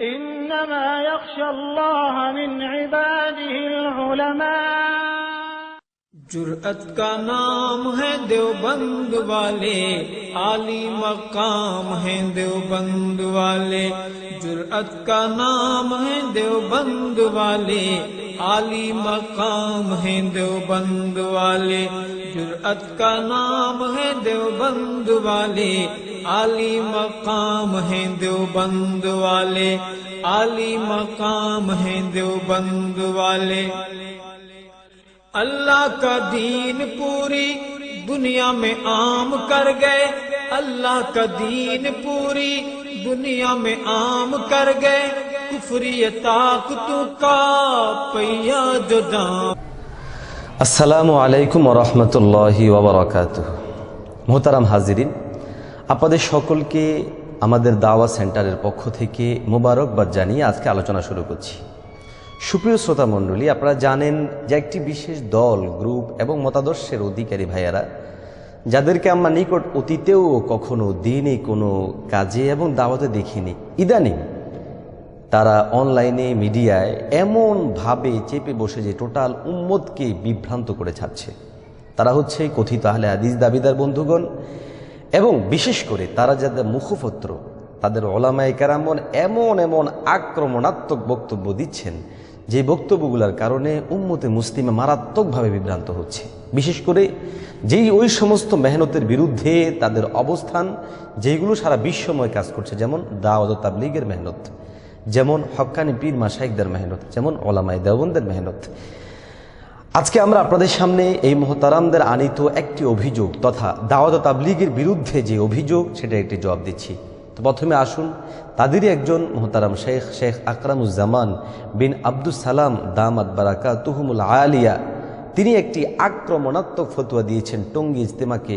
إنما يخشى الله من عباده العلماء. جرأت کا نام ہے دیوبند والے، عالی مقام ہے دیوبند والے۔ جرأت کا نام ہے دیوبند والے، عالی مقام ہے دیوبند والے۔ جرأت کا نام ہے دیوبند والے، عالی مقام ہے دیوبند والے۔ عالی مقام ہے دیوبند والے۔ اللہ کا دین پوری دنیا میں عام کر گئے اللہ کا دین پوری دنیا میں عام کر گئے کفری طاقتوں کا پیا جدا আসসালামু আলাইকুম রহমতুল্লাহ ওবরাকাত মোহতারাম হাজিরিন আপনাদের সকলকে আমাদের দাওয়া সেন্টারের পক্ষ থেকে মোবারকবাদ জানিয়ে আজকে আলোচনা শুরু করছি। সুপ্রিয় শ্রোতা মণ্ডলী, আপনারা জানেন যে একটি বিশেষ দল, গ্রুপ এবং মতাদর্শের অধিকারী ভাইয়ারা, যাদেরকে আমরা নিকট অতীতেও কখনো দিনে কোনো কাজে এবং দাওয়াতে দেখিনি, ইদানিং তারা অনলাইনে, মিডিয়ায় এমনভাবে চেপে বসে যে টোটাল উম্মতকে বিভ্রান্ত করে ছাড়ছে। তারা হচ্ছে কথিত আহলে আদিজ দাবিদার বন্ধুগণ এবং বিশেষ করে তারা যাদের মুখপত্র, তাদের ওলামায় কেরামন এমন এমন আক্রমণাত্মক বক্তব্য দিচ্ছেন যে বক্তব্যগুলোর কারণে উম্মতে মুসলিমে মারাত্মকভাবে বিভ্রান্ত হচ্ছে। বিশেষ করে যেই ওই সমস্ত মেহনতের বিরুদ্ধে তাদের অবস্থান, যেগুলো সারা বিশ্বময় কাজ করছে, যেমন দাওয়াত তাবলিগের মেহনত, যেমন হক্কানি পীর মাসাইকদের মেহনত, যেমন ওলামাই দেওবন্দের মেহনত। আজকে আমরা আপনাদের সামনে এই মহতারামদের আনিত একটি অভিযোগ তথা দাওয়াত তাবলিগের বিরুদ্ধে যে অভিযোগ সেটা একটি জবাব দিচ্ছি। তো প্রথমে আসুন তাদেরই একজন মোহতারাম শেখ শেখ আকরামুজ্জামান বিন আব্দুস সালাম দামাত বারাকা তুহুমুল আলিয়া। তিনি একটি আক্রমণাত্মক ফতুয়া দিয়েছেন টঙ্গী ইজতেমাকে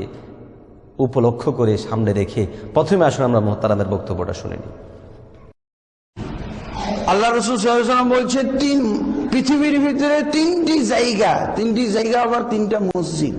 উপলক্ষ করে সামনে রেখে। প্রথমে আসুন আমরা মোহতারামের বক্তব্যটা শুনে নিই। আল্লাহ রসুল সাল্লাম বলছে তিন পৃথিবীর ভিতরে তিনটি জায়গা তিনটি জায়গা আবার তিনটা মসজিদ।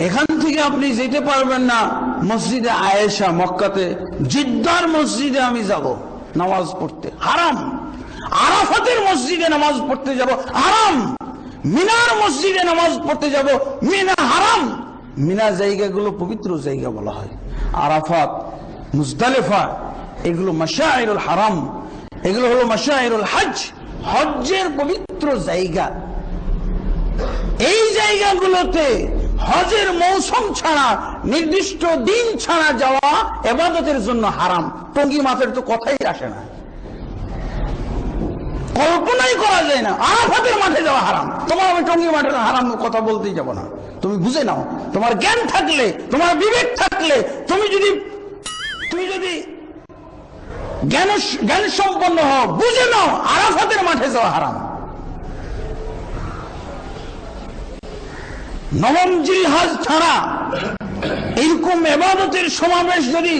এখান থেকে আপনি যেতে পারবেন না মসজিদে আয়েশা মক্কাতে। জিদ্দার মসজিদে আমি যাব নামাজ পড়তে। হারাম। আরাফাতের মসজিদে নামাজ পড়তে যাব, হারাম। মিনার মসজিদে নামাজ পড়তে যাব, মিনা হারাম। মিনা জায়গাগুলো পবিত্র জায়গা বলা হয়। আরাফাত, মুজদালেফা, এগুলো মাসাইরুল হারাম। এগুলো হলো মাসাইরুল হজ হজ্জের পবিত্র জায়গা। এই জায়গাগুলোতে হজের মৌসুম ছাড়া, নির্দিষ্ট দিন ছাড়া যাওয়া এবাদতের জন্য হারাম। টঙ্গি মাছের তো কথাই আসে না। কল্পনাই করা যায় না, আরাফাতের মাঠে যাওয়া হারাম। তোমার আমি টঙ্গি মাঠের হারাম কথা বলতেই যাব না। তুমি বুঝে নাও, তোমার জ্ঞান থাকলে, তোমার বিবেক থাকলে, তুমি যদি তুমি যদি জ্ঞান জ্ঞান সম্পন্ন হও, বুঝে নাও, আরাফাতের মাঠে যাওয়া হারাম। নবম জিলহাজ ছাড়া এরকম এবাদতের সমাবেশ যদি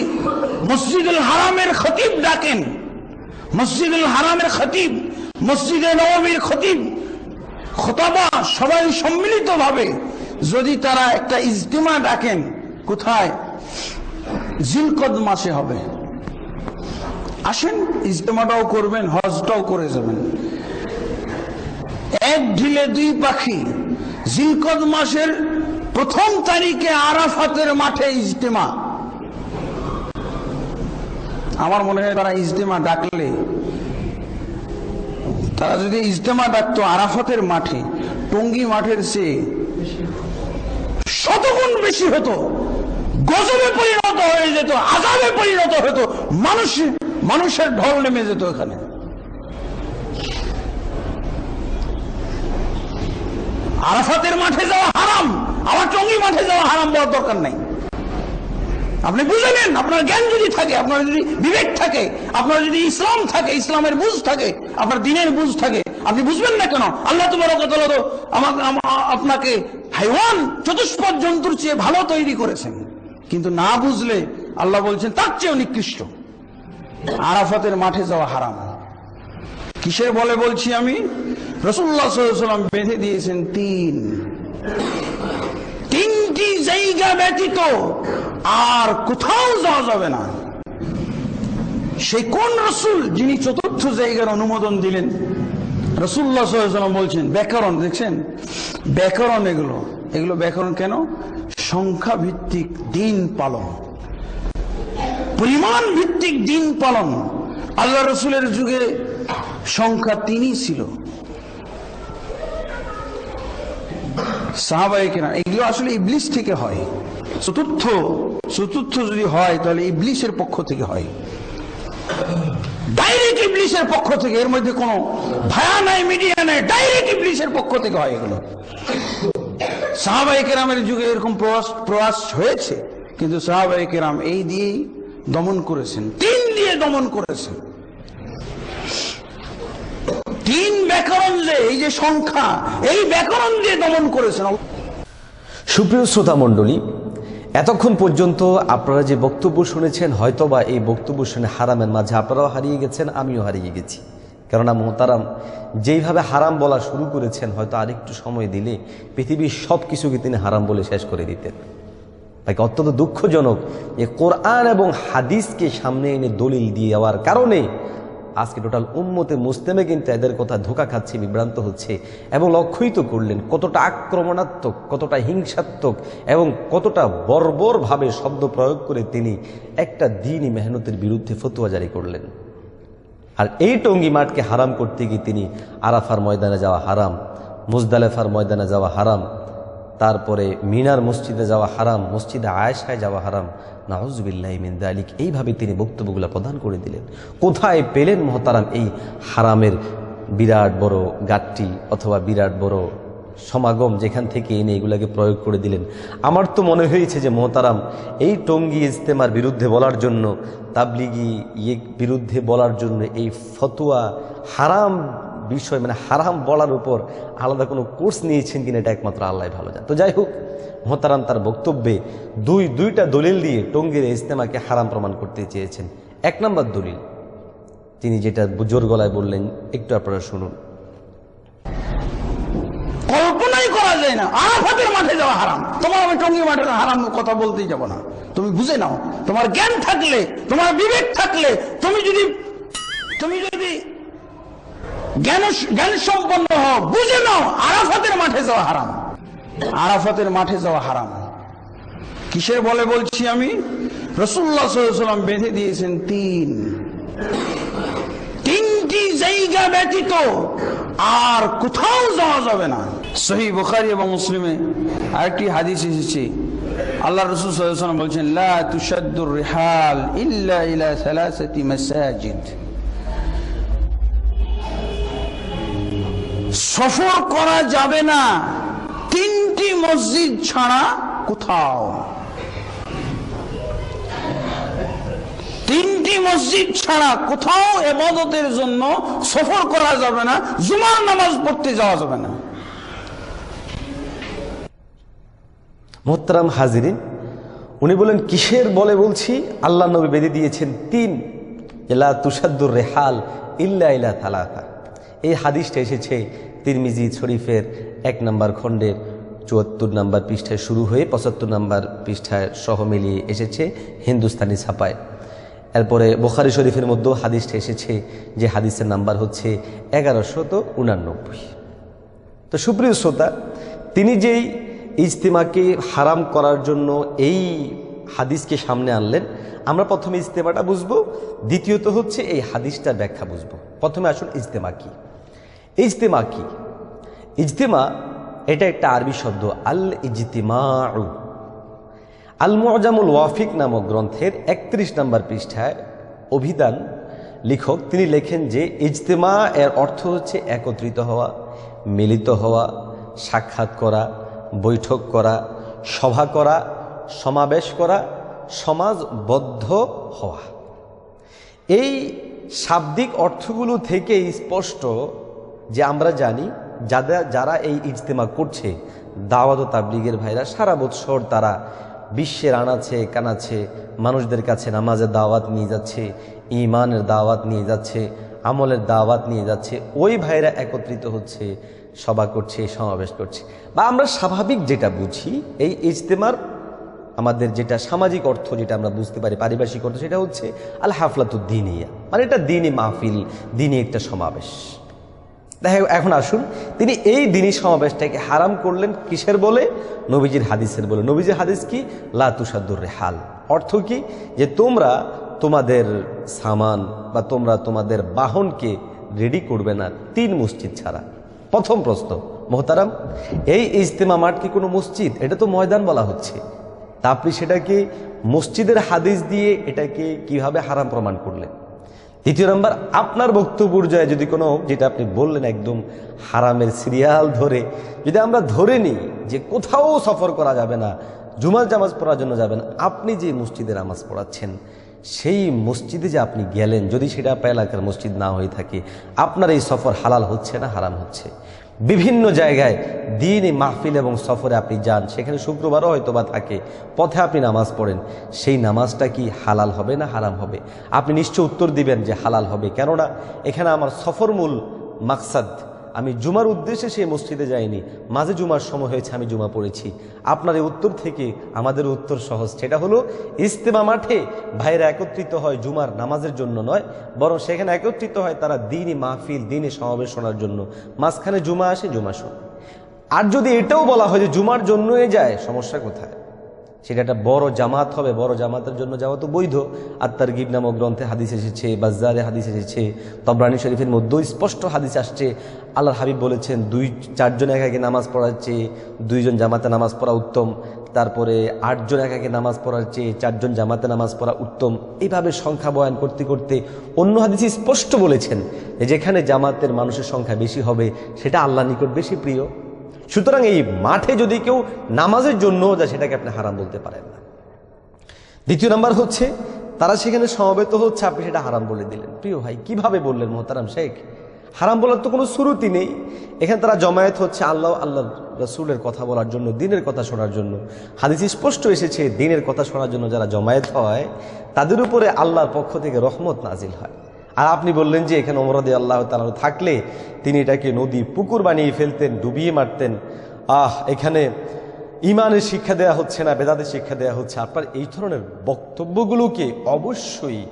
মসজিদুল হারামের খতিব ডাকেন, মসজিদুল হারামের খতিব, মসজিদে নবমীর খতিব, খতাবা সবাই সম্মিলিত ভাবে যদি তারা একটা ইজতিমা ডাকেন, কোথায়? জিলকদ মাসে হবে। আসেন, ইজতেমাটাও করবেন, হজটাও করে যাবেন। এক ঢিলে দুই পাখি জিলকদ মাসের প্রথম তারিখে আরাফাতের মাঠে ইজতেমা। আমার মনে হয় তারা ইজতেমা ডাকলে, তারা যদি ইজতেমা ডাকতো আরাফাতের মাঠে, টঙ্গি মাঠের চেয়ে শতগুণ বেশি হতো, গজবে পরিণত হয়ে যেত আজাবে পরিণত হতো, মানুষ মানুষের ঢল নেমে যেত এখানে। আরাফাতের মাঠে যাওয়া হারাম, আমার টঙ্গি মাঠে যাওয়া হারাম বলার দরকার নাই। আপনি বুঝে নেন, আপনার জ্ঞান যদি থাকে, আপনার যদি বিবেক থাকে, আপনার যদি ইসলাম থাকে, ইসলামের বুঝ থাকে, আপনার দিনের বুঝ থাকে, আপনি বুঝবেন না কেন? আল্লাহ তোমার আমাকে আপনাকে হাইওয়ান, চতুষ্পদ জন্তুর চেয়ে ভালো তৈরি করেছেন। কিন্তু না বুঝলে আল্লাহ বলছেন, তার চেয়েও নিকৃষ্ট। আরাফাতের মাঠে যাওয়া হারাম। কিসের বলে বলছি আমি? রসুল্লাহ সাল্লাম বেঁধে দিয়েছেন তিন। তিনটি জায়গা ব্যতীত আর কোথাও যাওয়া যাবে না। সেই কোন রসুল যিনি চতুর্থ জায়গার অনুমোদন দিলেন? রসুল্লাহ সাল্লাম বলছেন, ব্যাকরণ দেখছেন? ব্যাকরণ এগুলো। এগুলো ব্যাকরণ কেন? সংখ্যা ভিত্তিক দিন পালন। পরিমাণ ভিত্তিক দিন পালন। আল্লাহ রসুলের যুগে সংখ্যা তিনই ছিল। সাহাবাই কেনা এগুলো আসলে ইবলিশ থেকে হয়। চতুর্থ চতুর্থ যদি হয়, তাহলে ইবলিশের পক্ষ থেকে হয়। ডাইরেক্ট পক্ষ থেকে, এর মধ্যে কোনো ভায়া নাই মিডিয়া নাই ডাইরেক্ট ইবলিশের পক্ষ থেকে হয় এগুলো। সাহাবাই যুগে এরকম প্রয়াস প্রয়াস হয়েছে, কিন্তু সাহাবাই এই দিয়েই দমন করেছেন, তিন দিয়ে দমন করেছেন। তিন ব্যাকরণ যে এই যে সংখ্যা, এই ব্যাকরণ দিয়ে দমন করেছেন সুপ্রিয় শ্রোতা মণ্ডলী, এতক্ষণ পর্যন্ত আপনারা যে বক্তব্য শুনেছেন, হয়তোবা এই বক্তব্য শুনে হারামের মাঝে আপনারাও হারিয়ে গেছেন, আমিও হারিয়ে গেছি। কেননা মোহতারাম যেইভাবে হারাম বলা শুরু করেছেন, হয়তো আরেকটু সময় দিলে পৃথিবীর সব কিছুকে তিনি হারাম বলে শেষ করে দিতেন। তাকে অত্যন্ত দুঃখজনক যে কোরআন এবং হাদিসকে সামনে এনে দলিল দিয়ে যাওয়ার কারণে আজকে টোটাল উম্মতে মুসলিমে কিন্তু এদের কথা ধোকা খাচ্ছে, বিভ্রান্ত হচ্ছে এবং লক্ষ্যই তো করলেন কতটা আক্রমণাত্মক, কতটা হিংসাত্মক এবং কতটা বর্বরভাবে শব্দ প্রয়োগ করে তিনি একটা দিনই মেহনতের বিরুদ্ধে ফতুয়া জারি করলেন। আর এই টঙ্গি মাঠকে হারাম করতে গিয়ে তিনি আরাফার ময়দানে যাওয়া হারাম, মুজদালেফার ময়দানে যাওয়া হারাম তারপরে মিনার মসজিদে যাওয়া হারাম, মসজিদে আয়েশায় যাওয়া হারাম। নাহজবিল্লাহ মিন্দা আলিক এইভাবে তিনি বক্তব্যগুলো প্রদান করে দিলেন। কোথায় পেলেন মহতারাম এই হারামের বিরাট বড় গাঠটি অথবা বিরাট বড় সমাগম যেখান থেকে এনে এগুলাকে প্রয়োগ করে দিলেন? আমার তো মনে হয়েছে যে মোহতারাম এই টঙ্গি ইজতেমার বিরুদ্ধে বলার জন্য, তাবলিগি ইয়ে বিরুদ্ধে বলার জন্য এই ফতুয়া হারাম বিষয় মানে হারাম বলার উপর আলাদা কোনো কোর্স নিয়েছেন কিনা এটা একমাত্র আল্লাহ ভালো জান। তো যাই হোক, মোহতারাম তার বক্তব্যে দুই, দুইটা দলিল দিয়ে টঙ্গির ইজতেমাকে হারাম প্রমাণ করতে চেয়েছেন। এক নম্বর দলিল, তিনি যেটা জোর গলায় বললেন, একটু আপনারা শুনুন। কল্পনাই না মাঠে যাওয়া হারাম। তোমার আমি মাঠে হারাম কথা বলতেই যাব না। তুমি বুঝে নাও, তোমার জ্ঞান থাকলে, তোমার বিবেক থাকলে, তুমি যদি তুমি যদি জ্ঞান সম্পন্ন হও, বুঝে নাও, আরাফাতের মাঠে যাওয়া হারাম। আরাফাতের মাঠে যাওয়া হারাম। কিসের বলে বলছি আমি? রসুল্লাহ বেঁধে দিয়েছেন তিন। তিনটি জায়গা ব্যতীত আর কোথাও যাওয়া যাবে না। সহি বুখারি এবং মুসলিমে আরেকটি হাদিস এসেছে। আল্লাহ রসুল সাল্লাম বলছেন, লা তুশাদ্দুর রিহাল ইল্লা ইলা সালাসাতি মাসাজিদ। সফর করা যাবে না। তিনটি মসজিদ ছাড়া কোথাও। তিনটি মসজিদ ছাড়া কোথাও এবাদতের জন্য সফর করা যাবে না, জুমার নামাজ পড়তে যাওয়া যাবে না। মোহতারাম হাজিরিন, উনি বলেন, কিসের বলে বলছি? আল্লাহ নবী বেঁধে দিয়েছেন তিন এলা তুষাদ্দুর রেহাল ইল্লা ইলা থালাথা এই হাদিসটা এসেছে তিরমিজি শরীফের এক নম্বর খণ্ডের চুয়াত্তর নাম্বার পৃষ্ঠায় শুরু হয়ে পঁচাত্তর নাম্বার পৃষ্ঠায় সহ মিলিয়ে এসেছে হিন্দুস্তানি ছাপায়। এরপরে বোখারি শরীফের মধ্যেও হাদিসটা এসেছে যে হাদিসের নাম্বার হচ্ছে এগারোশত উনানব্বই। তো সুপ্রিয় শ্রোতা, তিনি যেই ইজতেমাকে হারাম করার জন্য এই হাদিসকে সামনে আনলেন, আমরা প্রথমে ইজতেমাটা বুঝব, দ্বিতীয়ত হচ্ছে এই হাদিসটার ব্যাখ্যা বুঝব। প্রথমে আসুন ইজতেমা কি? ইজতেমা কি? ইজতেমা এটা একটা আরবি শব্দ আল ইজতিমা আল মুজামুল ওয়াফিক নামক গ্রন্থের একত্রিশ নম্বর পৃষ্ঠায় অভিধান লেখক, তিনি লেখেন যে ইজতেমা এর অর্থ হচ্ছে একত্রিত হওয়া, মিলিত হওয়া, সাক্ষাৎ করা, বৈঠক করা, সভা করা, সমাবেশ করা, সমাজবদ্ধ হওয়া। এই শাব্দিক অর্থগুলো থেকে স্পষ্ট যে আমরা জানি যাদের যারা এই ইজতেমা করছে, দাওয়াত তাবলিগের ভাইরা, সারা বৎসর তারা বিশ্বের আনাছে কানাছে মানুষদের কাছে নামাজের দাওয়াত নিয়ে যাচ্ছে ইমানের দাওয়াত নিয়ে যাচ্ছে, আমলের দাওয়াত নিয়ে যাচ্ছে, ওই ভাইরা একত্রিত হচ্ছে, সভা করছে, সমাবেশ করছে। বা আমরা স্বাভাবিক যেটা বুঝি, এই ইজতেমার আমাদের যেটা সামাজিক অর্থ যেটা আমরা বুঝতে পারি পারিপার্শ্বিক অর্থ, সেটা হচ্ছে আল হাফলাতুদ্দিনিয়া মানে এটা দিনই মাহফিল, দিনই একটা সমাবেশ। দেখা, এখন আসুন। তিনি এই দিনই সমাবেশটাকে হারাম করলেন কিসের বলে? নবীজির হাদিসের বলে। নবীজির হাদিস কি? লাতুসাদুর রেহাল। অর্থ কি? যে তোমরা তোমাদের সামান বা তোমরা তোমাদের বাহনকে রেডি করবে না তিন মসজিদ ছাড়া। প্রথম প্রশ্ন, মোহতারাম, এই ইজতেমা মাঠ কি কোনো মসজিদ? এটা তো ময়দান বলা হচ্ছে। তা আপনি সেটাকে মসজিদের হাদিস দিয়ে এটাকে কীভাবে হারাম প্রমাণ করলেন? দ্বিতীয় নম্বর, আপনার বক্তব্য যায় যদি কোনো, যেটা আপনি বললেন একদম হারামের সিরিয়াল ধরে, যদি আমরা ধরে নিই যে কোথাও সফর করা যাবে না, জুমার জামাজ পড়ার জন্য যাবেন, আপনি যে মসজিদে নামাজ পড়াচ্ছেন, সেই মসজিদে যে আপনি গেলেন, যদি সেটা এলাকার মসজিদ না হয়ে থাকে, আপনার এই সফর হালাল হচ্ছে না হারাম হচ্ছে? বিভিন্ন জায়গায় দিন মাহফিল এবং সফরে আপনি যান, সেখানে শুক্রবারও হয়তো বা থাকে, পথে আপনি নামাজ পড়েন, সেই নামাজটা কি হালাল হবে না হারাম হবে? আপনি নিশ্চয় উত্তর দিবেন যে হালাল হবে, কেননা এখানে আমার সফরমূল মাকসাদ। আমি জুমার উদ্দেশ্যে সেই মসজিদে যাইনি। মাঝে জুমার সময় হয়েছে, আমি জুমা পড়েছি। আপনার এই উত্তর থেকে আমাদের উত্তর সহজ। সেটা হলো ইস্তেমা মাঠে ভাইরা একত্রিত হয় জুমার নামাজের জন্য নয়, বরং সেখানে একত্রিত হয় তারা দিনই মাহফিল, দিনে সমাবেশ শোনার জন্য। মাঝখানে জুমা আসে, জুমা শোন। আর যদি এটাও বলা হয় যে জুমার জন্যই যায়, সমস্যা কোথায়? সেটা একটা বড় জামাত হবে, বড় জামাতের জন্য যাওয়া তো বৈধ। আত্মার গিব নামক গ্রন্থে হাদিস এসেছে বাজারে হাদিস এসেছে, তবরানি শরীফের মধ্যেও স্পষ্ট হাদিস আসছে। আল্লাহ হাবিব বলেছেন, দুই, চারজন একাকে নামাজ পড়ার চেয়ে দুইজন জামাতে নামাজ পড়া উত্তম। তারপরে আটজন একাকে নামাজ পড়ার চেয়ে চারজন জামাতে নামাজ পড়া উত্তম। এইভাবে সংখ্যা বয়ান করতে করতে অন্য হাদিসে স্পষ্ট বলেছেন যেখানে জামাতের মানুষের সংখ্যা বেশি হবে, সেটা আল্লাহ নিকট বেশি প্রিয়। সুতরাং এই মাঠে যদি কেউ নামাজের জন্য যা সেটাকে আপনি হারাম বলতে পারেন না। দ্বিতীয় নাম্বার হচ্ছে, তারা সেখানে সমবেত হচ্ছে, আপনি সেটা হারাম বলে দিলেন। প্রিয় ভাই, কীভাবে বললেন মোহতারাম শেখ? হারাম বলার তো কোনো শুরুতি নেই। এখানে তারা জমায়েত হচ্ছে আল্লাহ আল্লাহ রসুলের কথা বলার জন্য, দিনের কথা শোনার জন্য। হাদিস স্পষ্ট এসেছে, দিনের কথা শোনার জন্য যারা জমায়েত হয়, তাদের উপরে আল্লাহর পক্ষ থেকে রহমত নাজিল হয়। আর আপনি বললেন যে এখানে অমরদে আল্লাহ তালা থাকলে তিনি এটাকে নদী, পুকুর বানিয়ে ফেলতেন, ডুবিয়ে মারতেন। আহ, এখানে ইমানের শিক্ষা দেয়া হচ্ছে না বেদাদের শিক্ষা দেয়া হচ্ছে। আপনার এই ধরনের বক্তব্যগুলোকে অবশ্যই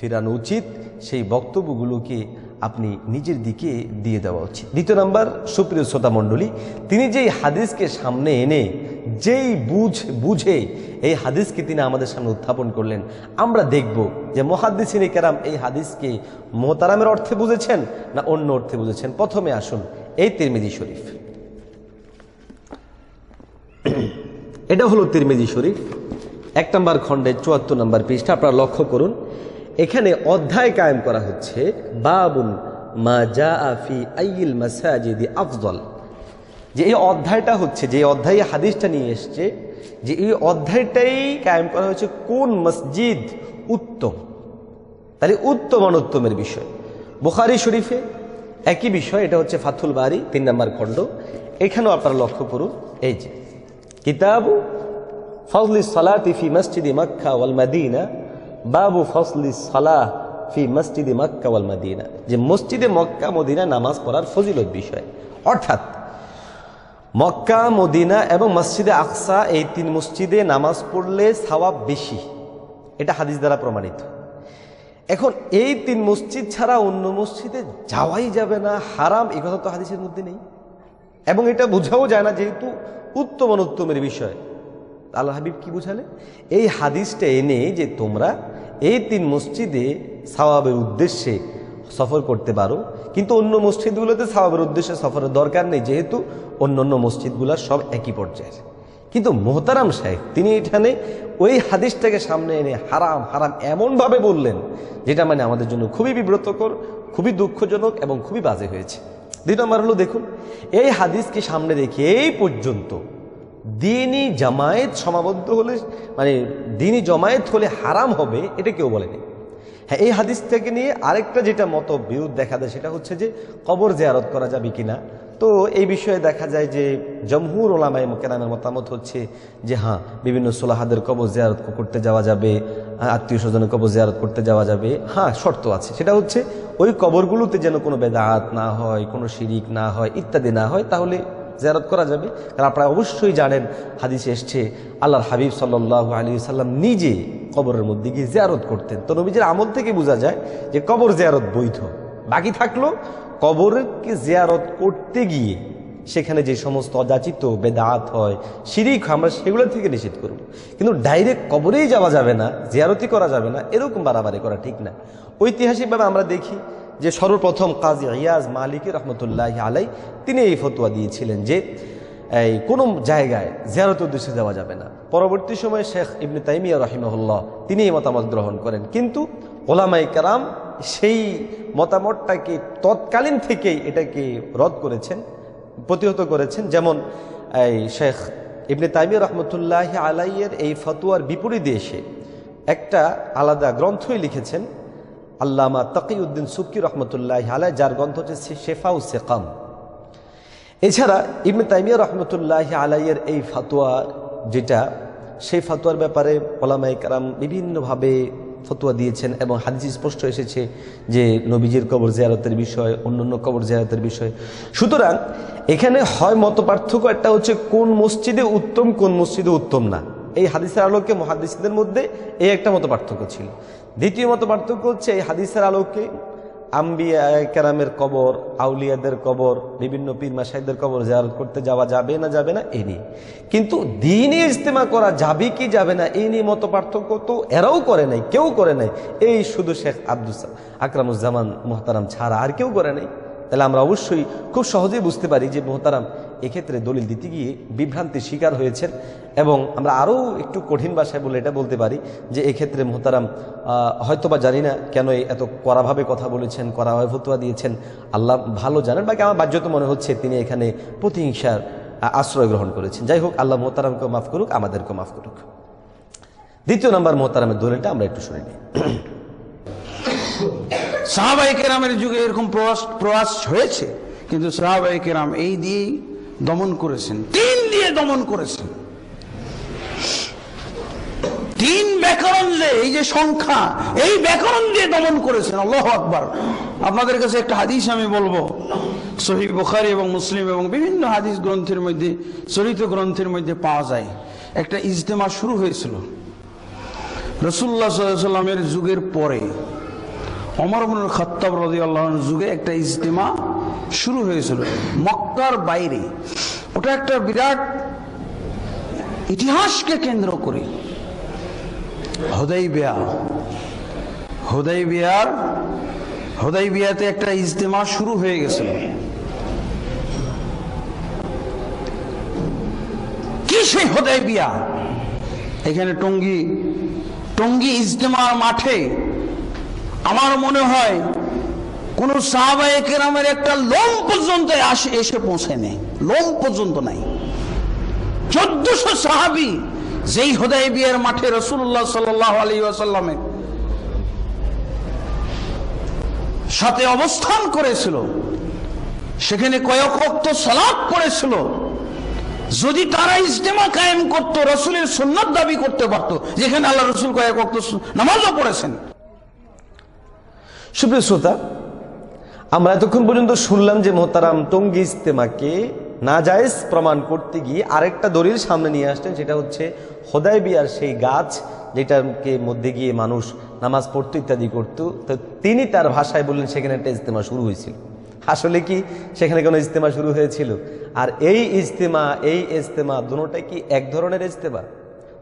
ফেরানো উচিত। সেই বক্তব্যগুলোকে আপনি নিজের দিকে দিয়ে দেওয়া উচিত। দ্বিতীয় নাম্বার, সুপ্রিয় শ্রোতা মণ্ডলী, তিনি যেই হাদিসকে সামনে এনে, যেই বুঝ, বুঝে এই হাদিসকে তিনি আমাদের সামনে উত্থাপন করলেন, আমরা দেখব যে মহাদ্দিসিনী কেরাম এই হাদিসকে মোহতারামের অর্থে বুঝেছেন না অন্য অর্থে বুঝেছেন। প্রথমে আসুন এই তিরমিদি শরীফ। এটা হলো তিরমিজি শরীফ। এক নম্বর খণ্ডে চুয়াত্তর নম্বর পৃষ্ঠা, আপনারা লক্ষ্য করুন। এখানে অধ্যায় কায়েম করা হচ্ছে, বাবুন মা জা আফি আইল মাসাজিদি আফজল যে এই অধ্যায়টা হচ্ছে, যে অধ্যায়ে হাদিসটা নিয়ে এসছে, যে এই অধ্যায়টাই কায়েম করা হচ্ছে কোন মসজিদ উত্তম? তাহলে উত্তম অনুত্তমের বিষয়। বুখারি শরীফে একই বিষয়, এটা হচ্ছে ফাথুল বাড়ি তিন নম্বর খণ্ড। এখানেও আপনারা লক্ষ্য করুন, এই যে, কিতাবু ফজলি সালাতি ফি মসজিদি মক্কা ওয়াল মাদিনা বাবু ফজলি সালাহ ফি মসজিদে মক্কা ওয়াল মাদিনা। যে মসজিদে মক্কা, মদিনা নামাজ পড়ার ফজিলত বিষয়। অর্থাৎ মক্কা, মদিনা এবং মসজিদে আকসা, এই তিন মসজিদে নামাজ পড়লে সওয়াব বেশি। এটা হাদিস দ্বারা প্রমাণিত। এখন এই তিন মসজিদ ছাড়া অন্য মসজিদে যাওয়াই যাবে না, হারাম এ কথা তো হাদিসের মধ্যে নেই। এবং এটা বোঝাও যায় না, যেহেতু উত্তম অনুত্তমের বিষয়। আল্লাহ হাবিব কি বুঝালে? এই হাদিসটা এনে যে তোমরা এই তিন মসজিদে সাওয়াবের উদ্দেশ্যে সফর করতে পারো, কিন্তু অন্য মসজিদগুলোতে সওয়াবের উদ্দেশ্যে সফরের দরকার নেই, যেহেতু অন্য অন্য মসজিদগুলোর সব একই পর্যায়ের। কিন্তু মোহতারাম সাহেব, তিনি এখানে ওই হাদিসটাকে সামনে এনে হারাম হারাম এমনভাবে বললেন, যেটা মানে আমাদের জন্য খুবই বিব্রতকর, খুবই দুঃখজনক এবং খুবই বাজে হয়েছে। দুই নম্বর হলো দেখুন, এই হাদিসকে সামনে রেখে এই পর্যন্ত দিনই জামায়াত সমাবদ্ধ হলে মানে দিনই জমায়েত হলে হারাম হবে, এটা কেউ বলেনি। হ্যাঁ এই হাদিস থেকে নিয়ে আরেকটা যেটা মত বিরোধ দেখা দেয় সেটা হচ্ছে যে কবর জেয়ারত করা যাবে কিনা। তো এই বিষয়ে দেখা যায় যে জমহুর ওলামাই কেরামের মতামত হচ্ছে যে হ্যাঁ বিভিন্ন সোলাহাদের কবর জেয়ারত করতে যাওয়া যাবে, আত্মীয় স্বজনের কবর জেয়ারত করতে যাওয়া যাবে। হ্যাঁ শর্ত আছে। সেটা হচ্ছে ওই কবরগুলোতে যেন কোনো বেদাত না হয়, কোনো শিরিক না হয়, ইত্যাদি না হয়, তাহলে জিয়ারত করা যাবে। কারণ আপনারা অবশ্যই জানেন, হাদিসে এসছে, আল্লাহর হাবিব সাল্লাহ আলী সাল্লাম নিজে কবরের মধ্যে গিয়ে জেয়ারত করতেন। তো নবীজের আমল থেকে বোঝা যায় যে কবর জিয়ারত বৈধ। বাকি থাকল, কবরকে জিয়ারত করতে গিয়ে সেখানে যে সমস্ত অযাচিত বেদাত হয়, শিরিক আমরা সেগুলো থেকে নিষেধ করব। কিন্তু ডাইরেক্ট কবরেই যাওয়া যাবে না জিয়ারতি করা যাবে না, এরকম বাড়াবাড়ি করা ঠিক না। ঐতিহাসিকভাবে আমরা দেখি যে সর্বপ্রথম কাজী ইয়াজ মালিক রহমতুল্লাহ আলাই তিনি এই ফতোয়া দিয়েছিলেন যে, এই কোনো জায়গায় জিয়ারত উদ্দেশ্যে যাওয়া যাবে না। পরবর্তী সময়ে শেখ ইবনে তাইমিয়া রহিমহুল্লাহ তিনি এই মতামত গ্রহণ করেন। কিন্তু ওলামাই কারাম সেই মতামতটাকে তৎকালীন থেকেই এটাকে রদ করেছেন, প্রতিহত করেছেন। যেমন, এই শেখ ইবনে তাইমিয়া রহমতুল্লাহ আলাইয়ের এই ফতুয়ার বিপরীতে এসে একটা আলাদা গ্রন্থই লিখেছেন আল্লামা তকিউদ্দিন সুকি রহমতুল্লাহ আলাই যার গ্রন্থ হচ্ছে শেফাউ সেকাম। এছাড়া ইবনে তাইমিয়া রহমতুল্লাহ আলাইয়ের এই ফাতোয়া, যেটা সেই ফাতোয়ার ব্যাপারে ওলামাই কারাম বিভিন্নভাবে ফতোয়া দিয়েছেন এবং হাদিস স্পষ্ট এসেছে যে নবীজির কবর জিয়ারতের বিষয়, অন্যান্য কবর জিয়ারতের বিষয়। সুতরাং এখানে হয় মত পার্থক্য একটা হচ্ছে কোন মসজিদে উত্তম, কোন মসজিদে উত্তম না। এই হাদিসের আলোকে মহাদিসদের মধ্যে এই একটা মত পার্থক্য ছিল। দ্বিতীয় মত পার্থক্য হচ্ছে এই হাদিসের আলোকে আম্বিয়া কেরামের কবর, আউলিয়াদের কবর, বিভিন্ন পীর মাসাইদের কবর জিয়ারত করতে যাওয়া যাবে না যাবে না, এ নিয়ে। কিন্তু দিনই ইজতেমা করা যাবে কি যাবে না এই নিয়ে মত পার্থক্য তো এরাও করে নাই, কেউ করে নাই। এই শুধু শেখ আব্দুল আকরামুজ্জামান মোহতারাম ছাড়া আর কেউ করে নাই। তাহলে আমরা অবশ্যই খুব সহজেই বুঝতে পারি যে মোহতারাম এক্ষেত্রে দলিল দিতে গিয়ে বিভ্রান্তির শিকার হয়েছেন। এবং আমরা আরও একটু কঠিন ভাষায় বলে এটা বলতে পারি যে এক্ষেত্রে মোহতারাম হয়তোবা জানি না কেন এত কড়াভাবে কথা বলেছেন, কড়াভাবে ফতুয়া দিয়েছেন। আল্লাহ ভালো জানেন, বাকি আমার বাহ্যত মনে হচ্ছে তিনি এখানে প্রতিহিংসার আশ্রয় গ্রহণ করেছেন। যাই হোক, আল্লাহ মোহতারামকে মাফ করুক আমাদেরকে মাফ করুক। দ্বিতীয় নম্বর মোহতারামের দলিলটা আমরা একটু শুনে নিই। সাহাবাই কেরামের যুগে এরকম প্রয়াস প্রয়াস হয়েছে, কিন্তু সাহাবাই কেরাম এই দিয়েই দমন করেছেন, তিন দিয়ে দমন করেছেন। তিন ব্যাকরণ যে এই যে সংখ্যা, এই ব্যাকরণ দিয়ে দমন করেছেন, আল্লাহ আকবার। আপনাদের কাছে একটা হাদিস আমি বলব। সহি বুখারি এবং মুসলিম এবং বিভিন্ন হাদিস গ্রন্থের মধ্যে, চলিত গ্রন্থের মধ্যে পাওয়া যায়। একটা ইজতেমা শুরু হয়েছিল। রসুল্লাহ সাল্লামের যুগের পরে অমর ইবনুল খাত্তাব রাদিয়াল্লাহু যুগে একটা ইজতেমা শুরু হয়েছিল, মক্কার বাইরে। ওটা একটা বিরাট ইতিহাসকে কেন্দ্র করে। হোদাই বিয়া হোদাই বিয়ার হোদাই বিয়াতে একটা ইজতেমা শুরু হয়ে গেছিল কি সেই হোদাই বিয়া এখানে টঙ্গী টঙ্গী ইজতেমার মাঠে আমার মনে হয় কোন সাহাবায়ে কেরামের একটা লোম পর্যন্ত আসে এসে পৌঁছে নেই লোম পর্যন্ত নাই। চোদ্দশো সাহাবি যেই হোদাই বিয়ের মাঠে রসুল্লাহ সাল আলী আসাল্লামের সাথে অবস্থান করেছিল, সেখানে কয়েক রক্ত সালাদ পড়েছিল, যদি তারা ইজতেমা কায়েম করতো, রসুলের সুন্নত দাবি করতে পারতো, যেখানে আল্লাহ রসুল কয়েক রক্ত নামাজও পড়েছেন। সুপ্রিয় শ্রোতা, আমরা এতক্ষণ পর্যন্ত শুনলাম যে মোহতারাম টঙ্গি ইস্তেমাকে নাজায়েজ প্রমাণ করতে গিয়ে আরেকটা দলিল সামনে নিয়ে আসতেন সেটা হচ্ছে হোদাই বিয়ার সেই গাছ যেটাকে মধ্যে গিয়ে মানুষ নামাজ পড়তো ইত্যাদি করতো। তো তিনি তার ভাষায় বললেন, সেখানে একটা ইজতেমা শুরু হয়েছিল। আসলে কি? সেখানে কোনো ইজতেমা শুরু হয়েছিল? আর এই ইজতেমা এই ইজতেমা দুটোটাই কি এক ধরনের ইজতেমা?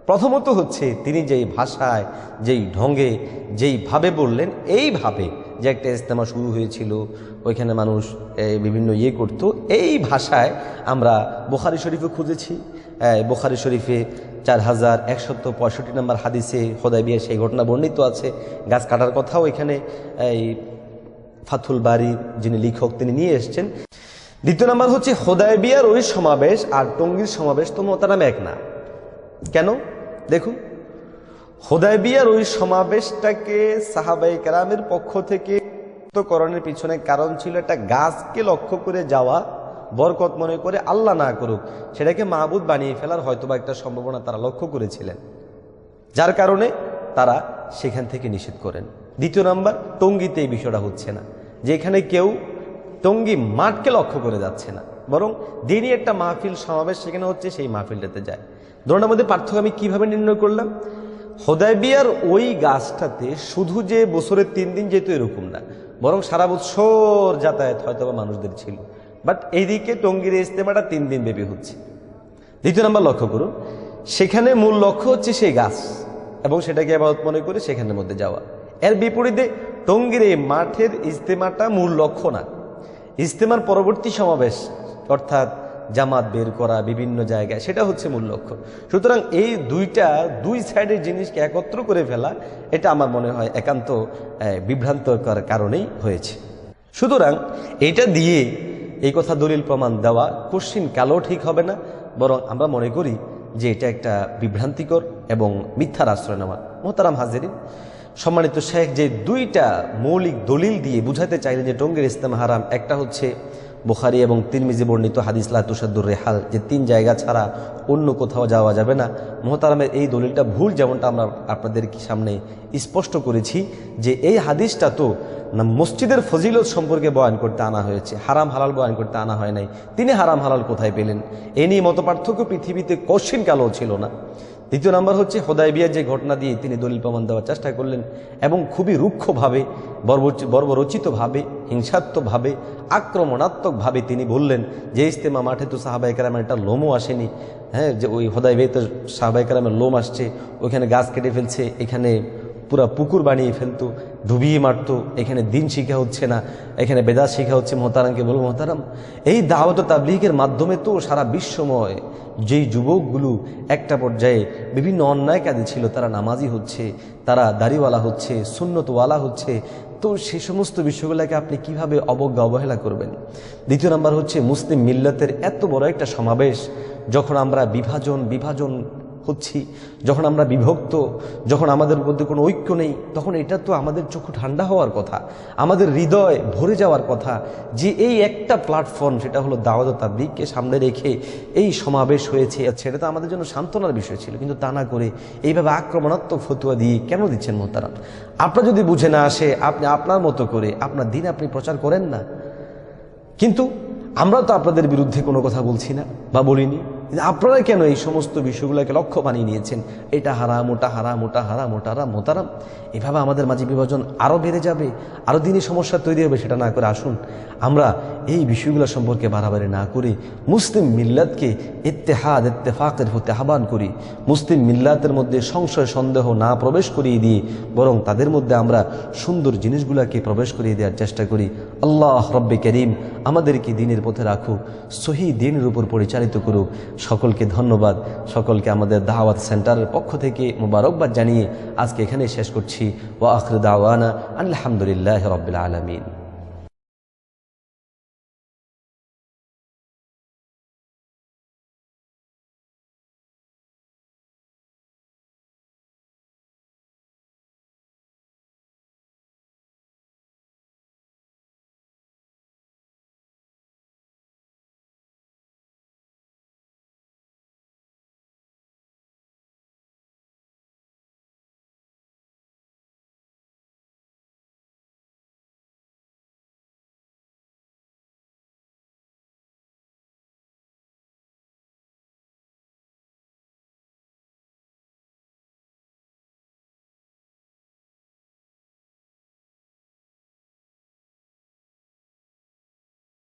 প্রথমত হচ্ছে তিনি যেই ভাষায়, যেই ঢঙ্গে, যেইভাবে বললেন, এইভাবে যে একটা ইজতেমা শুরু হয়েছিল, ওইখানে মানুষ বিভিন্ন ইয়ে করত। এই ভাষায় আমরা বোখারি শরীফে খুঁজেছি। বোখারি শরীফে চার হাজার একশত পঁয়ষট্টি নম্বর হাদিসে হোদাই বিয়ে সেই ঘটনা বর্ণিত আছে। গাছ কাটার কথাও এখানে, এই ফাথুল বাড়ি যিনি লেখক, তিনি নিয়ে এসছেন। দ্বিতীয় নম্বর হচ্ছে হোদায় বিয়ার ওই সমাবেশ আর টঙ্গির সমাবেশ তো মোতারাম এক না। কেন? দেখুন। হোদাইবিয়ার ওই সমাবেশটাকে সাহাবাই কেরামের পক্ষ থেকে করণের পিছনে কারণ ছিল একটা গাছকে লক্ষ্য করে যাওয়া, বরকত মনে করে আল্লাহ না করুক, সেটাকে মাহবুদ বানিয়ে ফেলার হয়তোবা একটা সম্ভাবনা তারা লক্ষ্য করেছিলেন। যার কারণে তারা সেখান থেকে নিষেধ করেন। দ্বিতীয় নাম্বার, টঙ্গিতে এই বিষয়টা হচ্ছে না যে এখানে কেউ টঙ্গি মাঠকে লক্ষ্য করে যাচ্ছে না, বরং দিনই একটা মাহফিল সমাবেশ সেখানে হচ্ছে সেই মাহফিলটাতে যায়। দুটার মধ্যে পার্থক্য আমি কীভাবে নির্ণয় করলাম? হোদাইবিয়ার ওই গাছটাতে শুধু যে বছরের তিন দিন যেত এরকম না, বরং সারা বছর যাতায়াত হয়তো মানুষদের ছিল। বাট এইদিকে টঙ্গির ইস্তেমাটা তিন দিন ব্যাপী হচ্ছে। দ্বিতীয় নাম্বার লক্ষ্য করুন, সেখানে মূল লক্ষ্য হচ্ছে সেই গাছ, এবং সেটাকে আবাদত মনে করে সেখানের মধ্যে যাওয়া। এর বিপরীতে টঙ্গির এই মাঠের ইজতেমাটা মূল লক্ষ্য না। ইজতেমার পরবর্তী সমাবেশ, অর্থাৎ জামাত বের করা বিভিন্ন জায়গায়, সেটা হচ্ছে মূল লক্ষ্য। সুতরাং এই দুইটা, দুই সাইডের জিনিসকে একত্র করে ফেলা, এটা আমার মনে হয় একান্ত বিভ্রান্তকর কারণেই হয়েছে। সুতরাং এটা দিয়ে এই কথা দলিল প্রমাণ দেওয়া কোশ্চিন কালো ঠিক হবে না, বরং আমরা মনে করি যে এটা একটা বিভ্রান্তিকর এবং মিথ্যার আশ্রয় নেওয়া। মোহতারাম হাজিরিন, সম্মানিত শেখ, যে দুইটা মৌলিক দলিল দিয়ে বুঝাতে চাইলেন যে টঙ্গের ইসলাম হারাম, একটা হচ্ছে বুখারি এবং তিরমিজি বর্ণিত হাদিস লাতুসাদুর রেহাল, যে তিন জায়গা ছাড়া অন্য কোথাও যাওয়া যাবে না। মোহতারামের এই দলিলটা ভুল, যেমনটা আমরা আপনাদের সামনে স্পষ্ট করেছি, যে এই হাদিসটা তো না, মসজিদের ফজিলত সম্পর্কে বয়ান করতে আনা হয়েছে, হারাম হালাল বয়ান করতে আনা হয় নাই। তিনি হারাম হালাল কোথায় পেলেন? এ নিয়ে মত পার্থক্য পৃথিবীতে কশিন কালো ছিল না। দ্বিতীয় নাম্বার হচ্ছে হোদাইবিয়ার যে ঘটনা দিয়ে তিনি দলিল প্রমাণ দেওয়ার চেষ্টা করলেন এবং খুবই রুক্ষভাবে বর্বর- বর্বরচিতভাবে, হিংসাত্মকভাবে, আক্রমণাত্মকভাবে তিনি বললেন যে, ইস্তেমা মাঠে তো সাহাবাইকারামের একটা লোমও আসেনি। হ্যাঁ যে ওই হোদায়বিয়াতে সাহাবাইকারামের লোম আসছে, ওইখানে গাছ কেটে ফেলছে, এখানে পুরা পুকুর বানিয়ে ফেলতো। ডুবিয়ে মারতো, এখানে দিন শিখা হচ্ছে না, এখানে বেদাত শিখা হচ্ছে মোহতারামকে বলব মোহতারাম, এই দাওয়াত তাবলিগের মাধ্যমে তো সারা বিশ্বময় যেই যুবকগুলো একটা পর্যায়ে বিভিন্ন অন্যায় কাজে ছিল, তারা নামাজি হচ্ছে, তারা দাড়িওয়ালা হচ্ছে, সুন্নতওয়ালা হচ্ছে, তো সে সমস্ত বিষয়গুলোকে আপনি কীভাবে অবজ্ঞা অবহেলা করবেন? দ্বিতীয় নাম্বার হচ্ছে মুসলিম মিল্লাতের এত বড় একটা সমাবেশ, যখন আমরা বিভাজন বিভাজন হচ্ছি যখন আমরা বিভক্ত, যখন আমাদের মধ্যে কোনো ঐক্য নেই, তখন এটা তো আমাদের চক্ষু ঠান্ডা হওয়ার কথা, আমাদের হৃদয় ভরে যাওয়ার কথা, যে এই একটা প্ল্যাটফর্ম সেটা হলো দাওয়াত তাবলিগকে সামনে রেখে এই সমাবেশ হয়েছে সেটা তো আমাদের জন্য সান্ত্বনার বিষয় ছিল, কিন্তু তা না করে এইভাবে আক্রমণাত্মক ফতুয়া দিয়ে কেন দিচ্ছেন মোতারাম? আপনার যদি বুঝে না আসে, আপনি আপনার মতো করে আপনার দিন আপনি প্রচার করেন না। কিন্তু আমরা তো আপনাদের বিরুদ্ধে কোনো কথা বলছি না বা বলিনি। আপনারা কেন এই সমস্ত বিষয়গুলোকে লক্ষ্য বানিয়ে নিয়েছেন? এটা হারাম, ওটা হারাম ওটা হারাম ওটা হারাম, মোতারাম। এভাবে আমাদের মাঝে বিভাজন আরও বেড়ে যাবে আরও দিনই সমস্যা তৈরি হবে, সেটা না করে আসুন। আমরা এই বিষয়গুলো সম্পর্কে বাড়াবাড়ি না করে মুসলিম মিল্লাতকে ইত্তেহাদ, ইত্তেফাকের হতে আহ্বান করি। মুসলিম মিল্লাতের মধ্যে সংশয়, সন্দেহ না প্রবেশ করিয়ে দিয়ে বরং তাদের মধ্যে আমরা সুন্দর জিনিসগুলোকে প্রবেশ করিয়ে দেওয়ার চেষ্টা করি। আল্লাহ রব্বে করিম, আমাদেরকে দিনের পথে রাখুক, সহি দিনের উপর পরিচালিত করুক। সকলকে ধন্যবাদ, সকলকে আমাদের দাওয়াত সেন্টারের পক্ষ থেকে মোবারকবাদ জানিয়ে আজকে এখানে শেষ করছি। ও আখর দাওয়ানা আলহামদুলিল্লাহ রবিল আলমিন।